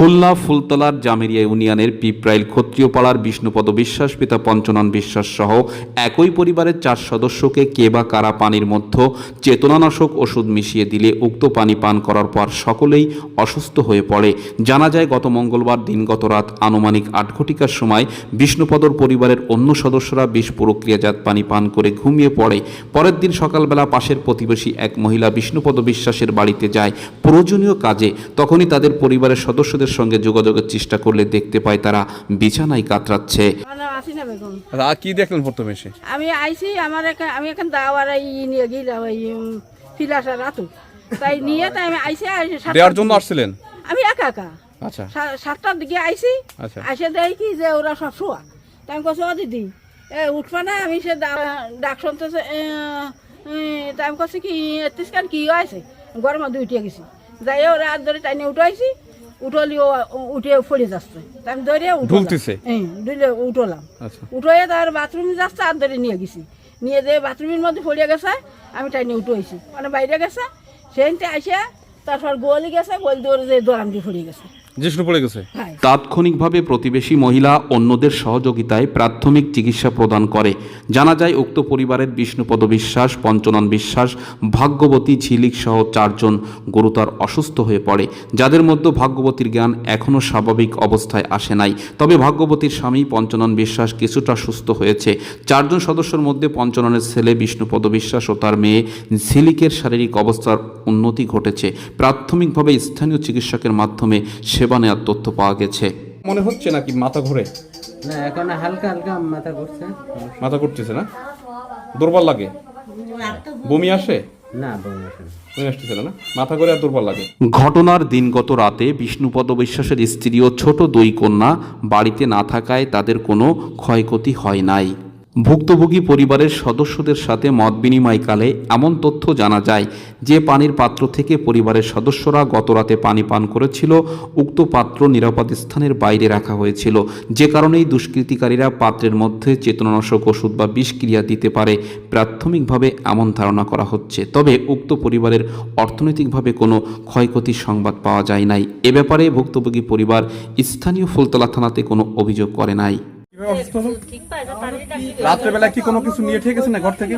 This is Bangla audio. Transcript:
খুলনা ফুলতলার জামেরিয়া ইউনিয়নের পিপ্রাইল ক্ষত্রিয়পাড়ার বিষ্ণুপদ বিশ্বাস পিতা পঞ্চনন বিশ্বাস সহ একই পরিবারের চার সদস্যকে কে বা কারা পানির মধ্যে চেতনানাশক ওষুধ মিশিয়ে দিলে উক্ত পানি পান করার পর সকলেই অসুস্থ হয়ে পড়ে। জানা যায়, গত মঙ্গলবার দিনগত রাত আনুমানিক আট ঘটিকার সময় বিষ্ণুপদর পরিবারের অন্য সদস্যরা বিষ প্রক্রিয়াজাত পানি পান করে ঘুমিয়ে পড়ে। পরের দিন সকালবেলা পাশের প্রতিবেশী এক মহিলা বিষ্ণুপদ বিশ্বাসের বাড়িতে যায় প্রয়োজনীয় কাজে। তখনই তাদের পরিবারের সদস্যদের সঙ্গে যোগাযোগের চেষ্টা করলে দেখতে পায় তারা বিছানায় কাতরাচ্ছে। বেগম। কি দেখলেন প্রথমে এসে? আমি আইছি আমার আমি এখন দাওয়ার ই নিয়ে গেলাম এই ফিলাসা রাতু। তাই নিয়ে তাই আমি দেওয়ার জন্য আসছিলেন? আমি একা একা। আচ্ছা। সাতটার দিকে আইসি আচ্ছা। আইসে দেয় কি যে ওরা সব শোয়া। তাই আমি কছি ও দিদি এ উঠবা না? আমি সে ডাক শুনতেছে তাই আমি কছি কি এত্রিশ কান কি হয়েছে গরমে দুই উঠে গেছি। যাই ওরা হাত ধরে টাইনে উঠাইছি উঠলি ও উঠে পড়ে যাচ্ছে। তাই আমি ধরে উঠতেছে? হ্যাঁ ধরে উঠলাম। আচ্ছা। উঠে তার বাথরুমে যাচ্ছে আর ধরে নিয়ে গেছি। নিয়ে যে বাথরুমের মধ্যে পড়ে গেছে আমি তাই নিয়ে উঠেছি মানে বাইরে গেছে সেইটা আসে তারপর গোয়ালি গেছে গোল দৌড়ে যে দরাম দিয়ে পড়ে গেছে। জিষ্ণু পড়ে গেছে। তাৎক্ষণিকভাবে প্রতিবেশী মহিলা অন্যদের সহযোগিতায় প্রাথমিক চিকিৎসা প্রদান করে। জানা যায় উক্ত পরিবারের বিষ্ণুপদ বিশ্বাস পঞ্চনন বিশ্বাস ভাগ্যবতী ঝিলিক সহ চারজন গুরুতর অসুস্থ হয়ে পড়ে। যাদের মধ্যে ভাগ্যবতীর জ্ঞান এখনও স্বাভাবিক অবস্থায় আসে নাই। তবে ভাগ্যবতীর স্বামী পঞ্চনন বিশ্বাস কিছুটা সুস্থ হয়েছে। চারজন সদস্যের মধ্যে পঞ্চননের ছেলে বিষ্ণুপদ বিশ্বাস ও তার মেয়ে ঝিলিকের শারীরিক অবস্থার উন্নতি ঘটেছে। প্রাথমিকভাবে স্থানীয় চিকিৎসকের মাধ্যমে সেবা নেওয়ার তথ্য পাওয়া গেছে। মনে হচ্ছে নাকি মাথা ঘুরে? না এখন হালকা হালকা মাথা ঘুরছে। মাথা ঘুরতেছে না? দুর্বল লাগে? বমি আসে? না বমি আসে না। না? মাথা ঘুরে আর দুর্বল লাগে? ঘটনার দিনগত রাতে বিষ্ণুপদ বিশ্বাসের স্ত্রী ও ছোট দুই কন্যা বাড়িতে না থাকায় তাদের কোনো ক্ষয়ক্ষতি হয় নাই। ভুক্তভোগী পরিবারের সদস্যদের সাথে মত বিনিময়কালে এমন তথ্য জানা যায়, যে পানির পাত্র থেকে পরিবারের সদস্যরা গতরাতে পানি পান করেছিল, উক্ত পাত্র নিরাপদ স্থানের বাইরে রাখা হয়েছিল। যে কারণেই দুষ্কৃতিকারীরা পাত্রের মধ্যে চেতনানাশক ওষুধ বা বিষক্রিয়া দিতে পারে, প্রাথমিকভাবে এমন ধারণা করা হচ্ছে। তবে উক্ত পরিবারের অর্থনৈতিকভাবে কোনো ক্ষয়ক্ষতির সংবাদ পাওয়া যায় নাই। এ ব্যাপারে ভুক্তভোগী পরিবার স্থানীয় ফুলতলা থানাতে কোনো অভিযোগ করে নাই। রাত্রেবেলা কি কোনো কিছু নিয়ে ঠিক আছে না ঘর থেকে